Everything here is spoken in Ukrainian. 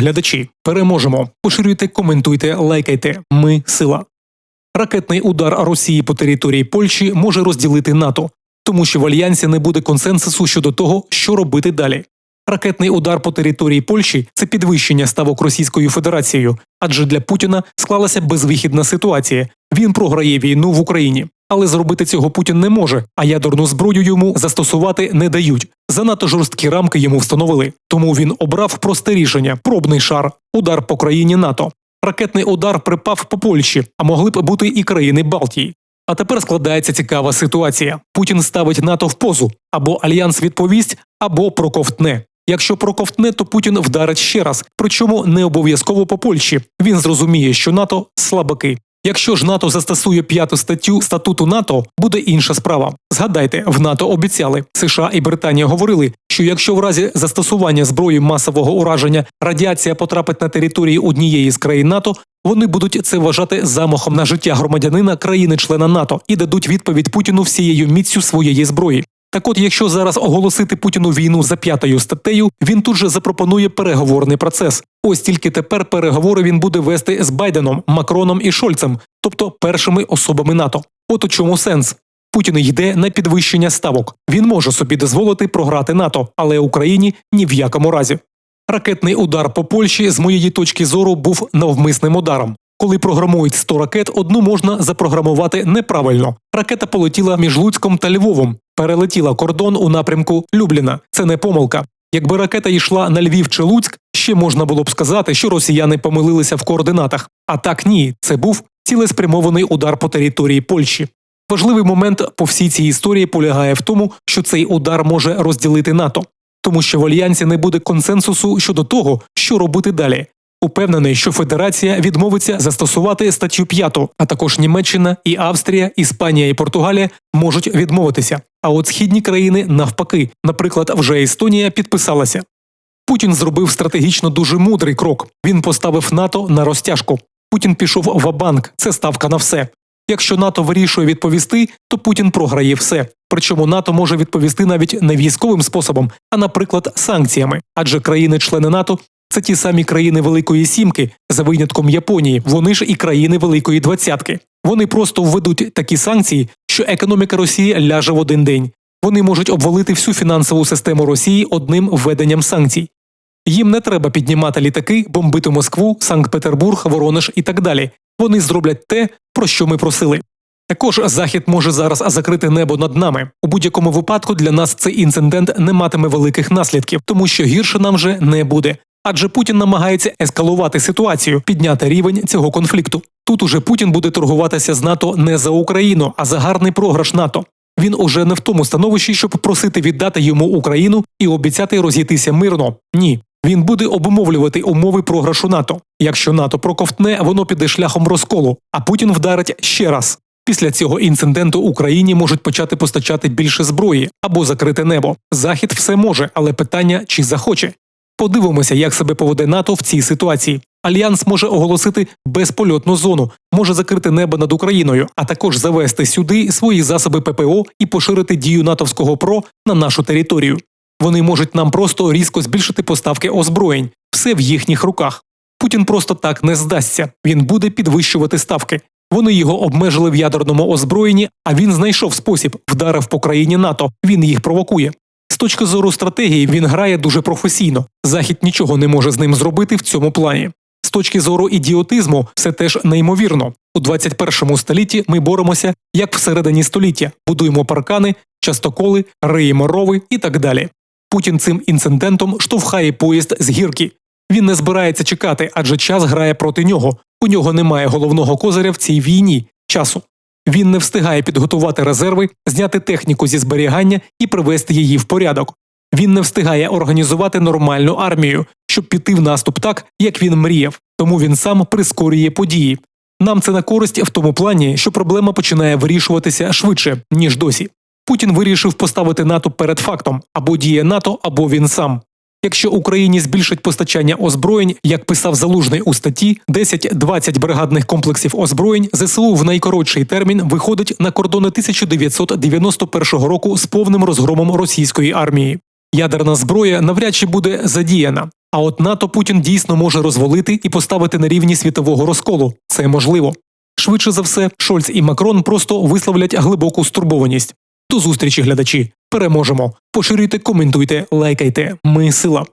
глядачі. Переможемо. Поширюйте, коментуйте, лайкайте. Ми сила. Ракетний удар Росії по території Польщі може розділити НАТО, тому що в альянсі не буде консенсусу щодо того, що робити далі. Ракетний удар по території Польщі це підвищення ставок Російською Федерацією, адже для Путіна склалася безвихідна ситуація. Він програє війну в Україні, але зробити цього Путін не може, а ядерну зброю йому застосувати не дають. Занадто жорсткі рамки йому встановили. Тому він обрав просте рішення: пробний шар, удар по країні НАТО. Ракетний удар припав по Польщі, а могли б бути і країни Балтії. А тепер складається цікава ситуація: Путін ставить НАТО в позу або альянс відповість, або проковтне. Якщо проковтне, то Путін вдарить ще раз, причому не обов'язково по Польщі. Він зрозуміє, що НАТО слабаки. Якщо ж НАТО застосує п'яту статтю статуту НАТО, буде інша справа. Згадайте, в НАТО обіцяли США і Британія говорили, що якщо в разі застосування зброї масового ураження радіація потрапить на території однієї з країн НАТО, вони будуть це вважати замахом на життя громадянина країни-члена НАТО і дадуть відповідь Путіну всією міцю своєї зброї. Так от, якщо зараз оголосити Путіну війну за п'ятою статтею, він тут же запропонує переговорний процес. Ось тільки тепер переговори він буде вести з Байденом, Макроном і Шольцем, тобто першими особами НАТО. От у чому сенс. Путін йде на підвищення ставок. Він може собі дозволити програти НАТО, але Україні ні в якому разі. Ракетний удар по Польщі, з моєї точки зору, був навмисним ударом. Коли програмують 100 ракет, одну можна запрограмувати неправильно. Ракета полетіла між Луцьком та Львовом, перелетіла кордон у напрямку Любліна. Це не помилка. Якби ракета йшла на Львів чи Луцьк, ще можна було б сказати, що росіяни помилилися в координатах. А так ні, це був цілеспрямований удар по території Польщі. Важливий момент по всій цій історії полягає в тому, що цей удар може розділити НАТО, тому що в альянсі не буде консенсусу щодо того, що робити далі. Упевнений, що Федерація відмовиться застосувати статтю 5, а також Німеччина і Австрія, Іспанія і Португалія можуть відмовитися. А от східні країни навпаки, наприклад, вже Естонія підписалася. Путін зробив стратегічно дуже мудрий крок. Він поставив НАТО на розтяжку. Путін пішов в банк це ставка на все. Якщо НАТО вирішує відповісти, то Путін програє все. Причому НАТО може відповісти навіть не військовим способом, а, наприклад, санкціями, адже країни-члени НАТО це ті самі країни Великої Сімки, за винятком Японії. Вони ж і країни Великої Двадцятки. Вони просто введуть такі санкції, що економіка Росії ляже в один день. Вони можуть обвалити всю фінансову систему Росії одним введенням санкцій. Їм не треба піднімати літаки, бомбити Москву, Санкт-Петербург, Воронеж і так далі. Вони зроблять те, про що ми просили. Також Захід може зараз закрити небо над нами. У будь-якому випадку для нас цей інцидент не матиме великих наслідків, тому що гірше нам вже не буде. Адже Путін намагається ескалувати ситуацію, підняти рівень цього конфлікту. Тут уже Путін буде торгуватися з НАТО не за Україну, а за гарний програш НАТО. Він уже не в тому становищі, щоб просити віддати йому Україну і обіцяти розійтися мирно. Ні. Він буде обумовлювати умови програшу НАТО. Якщо НАТО проковтне, воно піде шляхом розколу, а Путін вдарить ще раз. Після цього інциденту Україні можуть почати постачати більше зброї або закрити небо. Захід все може, але питання чи захоче. Подивимося, як себе поведе НАТО в цій ситуації. Альянс може оголосити безпольотну зону, може закрити небо над Україною, а також завести сюди свої засоби ППО і поширити дію натовського ПРО на нашу територію. Вони можуть нам просто різко збільшити поставки озброєнь, все в їхніх руках. Путін просто так не здасться. Він буде підвищувати ставки. Вони його обмежили в ядерному озброєнні, а він знайшов спосіб, вдарив по країні НАТО. Він їх провокує. Точки зору стратегії він грає дуже професійно. Захід нічого не може з ним зробити в цьому плані. З точки зору ідіотизму, все теж неймовірно. У 21 столітті ми боремося як всередині століття, будуємо паркани, частоколи, риємо рови і так далі. Путін цим інцидентом штовхає поїзд з гірки. Він не збирається чекати, адже час грає проти нього. У нього немає головного козиря в цій війні часу. Він не встигає підготувати резерви, зняти техніку зі зберігання і привести її в порядок. Він не встигає організувати нормальну армію, щоб піти в наступ так, як він мріяв, тому він сам прискорює події. Нам це на користь в тому плані, що проблема починає вирішуватися швидше, ніж досі. Путін вирішив поставити НАТО перед фактом або діє НАТО, або він сам. Якщо Україні збільшать постачання озброєнь, як писав залужний у статті, 10-20 бригадних комплексів озброєнь ЗСУ в найкоротший термін виходить на кордони 1991 року з повним розгромом російської армії. Ядерна зброя навряд чи буде задіяна. А от НАТО Путін дійсно може розвалити і поставити на рівні світового розколу. Це можливо. Швидше за все, Шольц і Макрон просто висловлять глибоку стурбованість. До зустрічі, глядачі. Переможемо. Поширюйте, коментуйте, лайкайте. Ми сила.